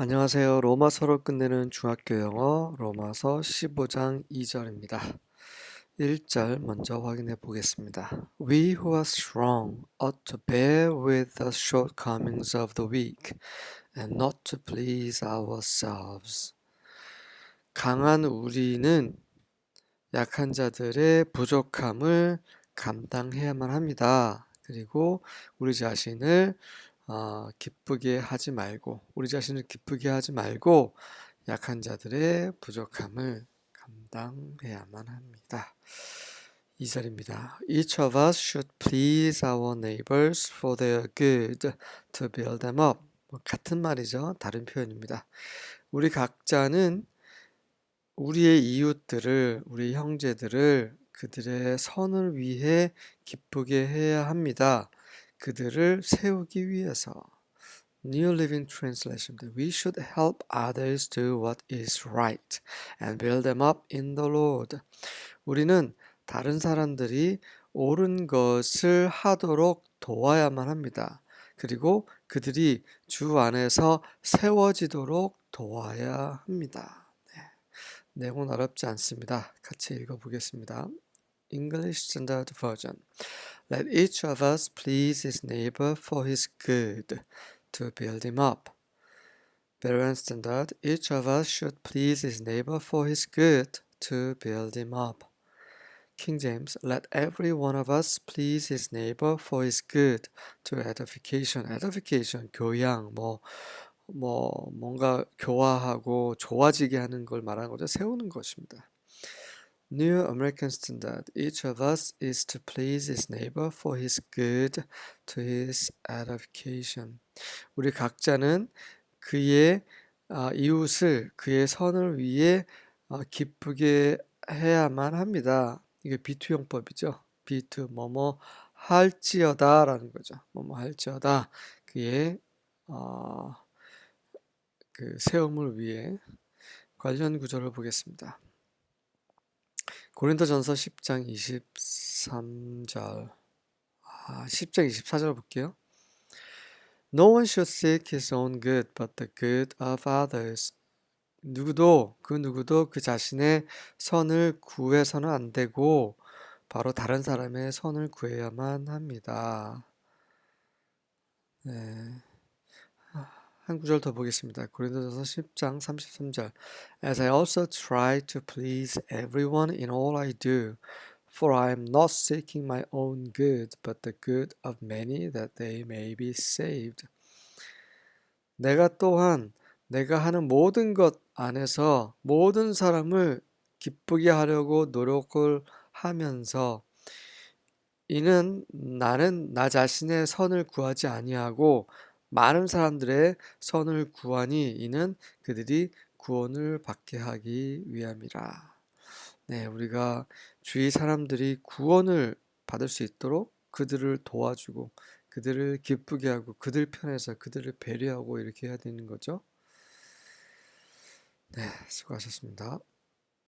안녕하세요. 로마서로 끝내는 중학교 영어 로마서 15장 2절입니다. 1절 먼저 확인해 보겠습니다. We who are strong ought to bear with the shortcomings of the weak and not to please ourselves. 강한 우리는 약한 자들의 부족함을 감당해야만 합니다. 그리고 우리 자신을 어, 기쁘게 하지 말고 우리 자신을 기쁘게 하지 말고 약한 자들의 부족함을 감당해야만 합니다. 2절입니다. Each of us should please our neighbors for their good to build them up. 뭐 같은 말이죠. 다른 표현입니다. 우리 각자는 우리의 이웃들을, 우리 형제들을 그들의 선을 위해 기쁘게 해야 합니다. 그들을 세우기 위해서. New Living Translation. We should help others do what is right and build them up in the Lord. 우리는 다른 사람들이 옳은 것을 하도록 도와야만 합니다. 그리고 그들이 주 안에서 세워지도록 도와야 합니다. 네. 내용은 어렵지 않습니다. 같이 읽어보겠습니다. English Standard Version. Let each of us please his neighbor for his good, to build him up. Better Standard. Each of us should please his neighbor for his good, to build him up. King James, let every one of us please his neighbor for his good, to edification. edification, 교양, 뭐, 뭐, 뭔가 교화하고 좋아지게 하는 걸 말하는 거죠. 세우는 것입니다. New American Standard. Each of us is to please his neighbor for his good, to his edification. 우리 각자는 그의 어, 이웃을 그의 선을 위해 어, 기쁘게 해야만 합니다. 이게 비투용법이죠. 비투 뭐뭐 할지어다라는 거죠. 뭐뭐 할지어다 그의 어, 그 세움을 위해 관련 구절을 보겠습니다. 고린도전서 10장 23절 아, 10장 24절 볼게요. No one should seek his own good, but the good of others. 누구도 그 누구도 그 자신의 선을 구해서는 안 되고 바로 다른 사람의 선을 구해야만 합니다. 네. 한 구절 더 보겠습니다. 고린도전서 10장 33절. As I also try to please everyone in all I do, for I am not seeking my own good, but the good of many that they may be saved. 내가 또한 내가 하는 모든 것 안에서 모든 사람을 기쁘게 하려고 노력을 하면서 이는 나는 나 자신의 선을 구하지 아니하고 많은 사람들의 선을 구하니 이는 그들이 구원을 받게 하기 위함이라. 네, 우리가 주위 사람들이 구원을 받을 수 있도록 그들을 도와주고 그들을 기쁘게 하고 그들 편에서 그들을 배려하고 이렇게 해야 되는 거죠. 네, 수고하셨습니다.